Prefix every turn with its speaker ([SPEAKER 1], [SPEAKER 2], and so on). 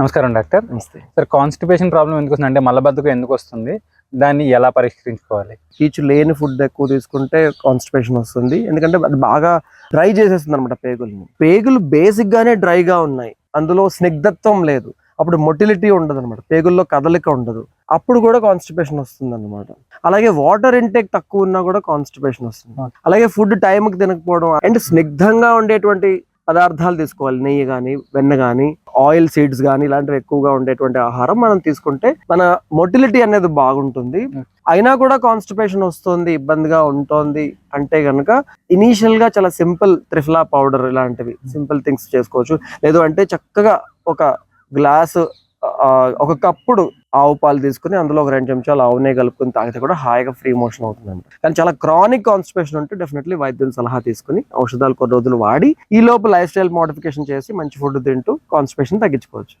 [SPEAKER 1] నమస్కారం డాక్టర్.
[SPEAKER 2] నమస్తే.
[SPEAKER 1] Sir constipation problem ఎందుకు వస్తుంది అంటే మలబద్ధకం ఎందుకు వస్తుంది దాన్ని ఎలా పరిష్కరించుకోవాలి?
[SPEAKER 2] పీచు లేని ఫుడ్ ఎక్కువ తీసుకుంటే కాన్స్టిపేషన్ వస్తుంది. ఎందుకంటే అది బాగా డ్రై చేసేస్తుంది అనమాట పేగుల్ని. పేగులు బేసిక్ గానే డ్రైగా ఉన్నాయి. అందులో స్నిగ్ధత్వం లేదు. అప్పుడు మొటిలిటీ ఉండదు అనమాట పేగుల్లో కదలిక ఉండదు. అప్పుడు కూడా కాన్స్టిపేషన్ వస్తుంది అనమాట అలాగే వాటర్ ఇంటేక్ తక్కువ ఉన్నా కూడా కాన్స్టిపేషన్ వస్తుంది. అలాగే ఫుడ్ టైంకి తినకపోవడం అండ్ స్నిగ్ధంగా ఉండేటువంటి పదార్థాలు తీసుకోవాలి. నెయ్యి కానీ వెన్న కానీ ఆయిల్ సీడ్స్ కానీ ఇలాంటివి ఎక్కువగా ఉండేటువంటి ఆహారం మనం తీసుకుంటే మన మొటిలిటీ అనేది బాగుంటుంది. అయినా కూడా కాన్స్టిపేషన్ వస్తుంది ఇబ్బందిగా ఉంటుంది అంటే గనుక ఇనీషియల్గా చాలా సింపుల్ త్రిఫ్లా పౌడర్ ఇలాంటివి సింపుల్ థింగ్స్ చేసుకోవచ్చు. లేదు అంటే చక్కగా ఒక గ్లాస్ ఒకప్పుడు ఆవు పాలు తీసుకుని అందులో ఒక రెండు చెంచాలు ఆవు నెయ్యి కలుపుకొని తాగితే కూడా హాయిగా ఫ్రీ మోషన్ అవుతుందండి కానీ చాలా క్రానిక్ కాన్స్టిపేషన్ ఉంటే డెఫినెట్లీ వైద్యుల సలహా తీసుకుని ఔషధాలు కొన్ని రోజులు వాడి ఈ లోపు లైఫ్ స్టైల్ మోడిఫికేషన్ చేసి మంచి ఫుడ్ తింటూ కాన్స్టిపేషన్ తగ్గించుకోవచ్చు.